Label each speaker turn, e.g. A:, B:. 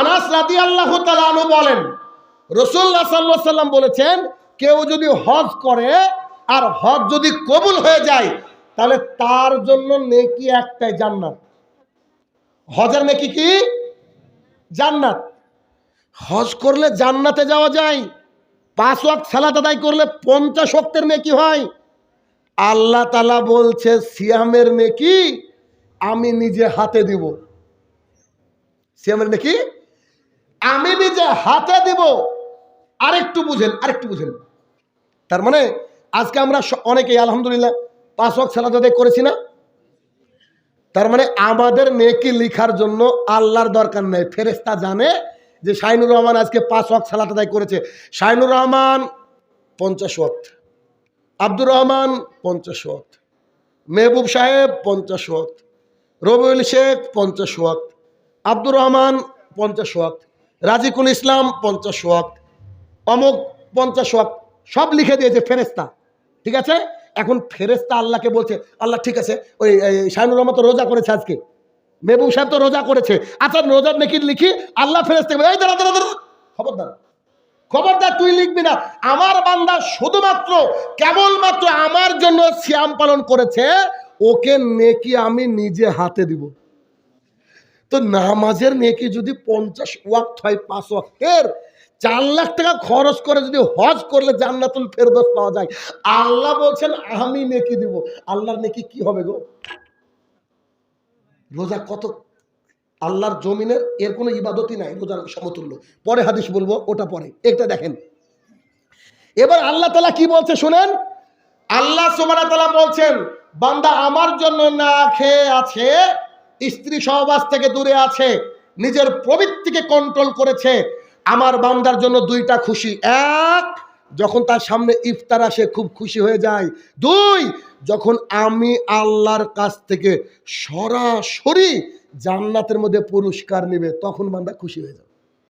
A: আনাস রাদি আল্লাহ তালু বলেন রসুল্লাহ সাল্লাহ সাল্লাম বলেছেন, কেউ যদি হজ করে আর হজ যদি কবুল হয়ে যায়, তাহলে তার জন্য নেকি একটাই জান্নাত। হজের নেকি কি? জান্নাত। হজ করলে জান্নাতে যাওয়া যায়, পাঁচ ওয়াক্ত সালাত আদায় করলে পঞ্চাশ ওয়াক্তের নেকি হয়। আল্লাহ তালা বলছে, সিয়ামের নেকি আমি নিজে হাতে দিব। সিয়ামের নেকি? আমি নিজে হাতে দিব। আরেকটু বুঝেন আরেকটু বুঝেন। তার মানে আজকে আমরা অনেকেই আলহামদুলিল্লাহ পাঁচ ওয়াক্ত সালাত আদায় করেছি না? তার মানে আমাদের নেকি লিখার জন্য আল্লাহর দরকার নেই। ফেরেস্তা জানে যে শাইনুর রহমান আজকে পাঁচ ওয়াক্ত সালাত আদায় করেছে। শাইনুর রহমান পঞ্চাশ ওয়াক্ত, আব্দুর রহমান পঞ্চাশ ওয়াক্ত, মেহবুব সাহেব পঞ্চাশ ওয়াক্ত, রবিউল শেখ পঞ্চাশ ওয়াক্ত, আব্দুর রহমান পঞ্চাশ ওয়াক্ত। রাজিকুল ইসলাম পঞ্চাশ ওয়াক্ত অমুক পঞ্চাশ ওয়াক্ত, সব লিখে দিয়েছে ফেরেস্তা ঠিক আছে? এখন ফেরেস্তা আল্লাহকে বলছে, আল্লাহ ঠিক আছে, ওই শাহিনুর রহমান তো রোজা করেছে আজকে। মেহবুব সাহেব তো রোজা করেছে। আচ্ছা রোজার নাকি লিখি, আল্লাহ ফেরেস্তা দাঁড়া দাঁড়া খবরদার খবরদার, তুই লিখবি না। আমার বান্দা শুধুমাত্র, কেবলমাত্র আমার জন্য শ্যাম পালন করেছে, ওকে নেকি আমি নিজে হাতে দিব। তো নামাজের নেকি যদি পঞ্চাশ ওয়াক্ত হয়, পাঁচ ওয়াক্তের, চার লাখ টাকা খরচ করে যদি হজ করলে জান্নাতুল ফেরদৌস পাওয়া যায়। আল্লাহ বলছেন, আমি নেকি দিব। আল্লাহর নেকি কি হবে গো? রোজা কত? আল্লাহর জমিনের এর কোনো ইবাদতই নাই, রোজার সমতুল্য। পরে হাদিস বলব, ওটা পরে। এটা দেখেন। এবার আল্লাহ তালা কি বলছে শুনেন? আল্লাহ সুবানা তালা বলছেন, বান্দা আমার জন্য না খেয়ে আছে স্ত্রী সহবাস থেকে দূরে আছে, নিজের প্রবৃত্তিকে কন্ট্রোল করেছে। আমার বান্দার জন্য দুইটা খুশি। এক, যখন তার সামনে ইফতার আসে, খুব খুশি হয়ে যায়। দুই, যখন আমি আল্লাহর কাছ থেকে সরাসরি জান্নাতের মধ্যে পুরস্কার নেবে, তখন বান্দা খুশি হয়ে যাবে।